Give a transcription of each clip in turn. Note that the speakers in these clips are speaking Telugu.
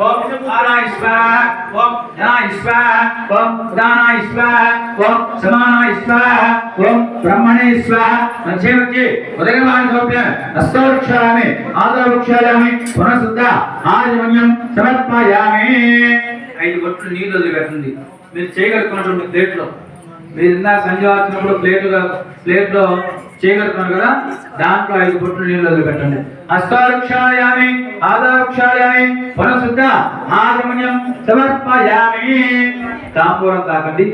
ఓం ఆరాయ స్వాహ ఓం జనాయ స్వాహ ఓం ఉదానాయ స్వాహ ఓం సమానాయ స్వాహ ఓం బ్రహ్మణే స్వాహ మధ్య మధ్య ఉదయమాన సమర్పయామి హస్తవృక్షామి ఆదరవృక్షామి పునఃశుద్ధ ఆజమన్యం సమర్పయామి. ఐదు బొట్లు నీళ్ళు వదిలిపెట్టింది మీరు చేయగలుగుతున్నటువంటి ప్లేట్లో. మీరు ఇందా సంజయ్ వచ్చినప్పుడు ప్లేట్ ప్లేట్ లో చేయగలుగుతున్నారు కదా? దాంట్లో ఐదు బొట్లు నీళ్ళు వదిలిపెట్టండి హస్తాక్షాయామి ఆదాక్షాయామి పునఃశుద్ధ ఆగమన్యం సమర్పయామి. తాంబూలం తాకండి.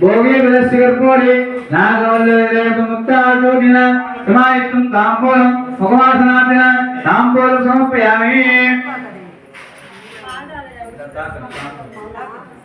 భోగే విదస్య గర్భోడి నాగవల్లేరేపు ముక్తాశోకిన సమాయుక్తం తాంబూలం ముఖవాసనాథిన తాంబూలం సమర్పయామి.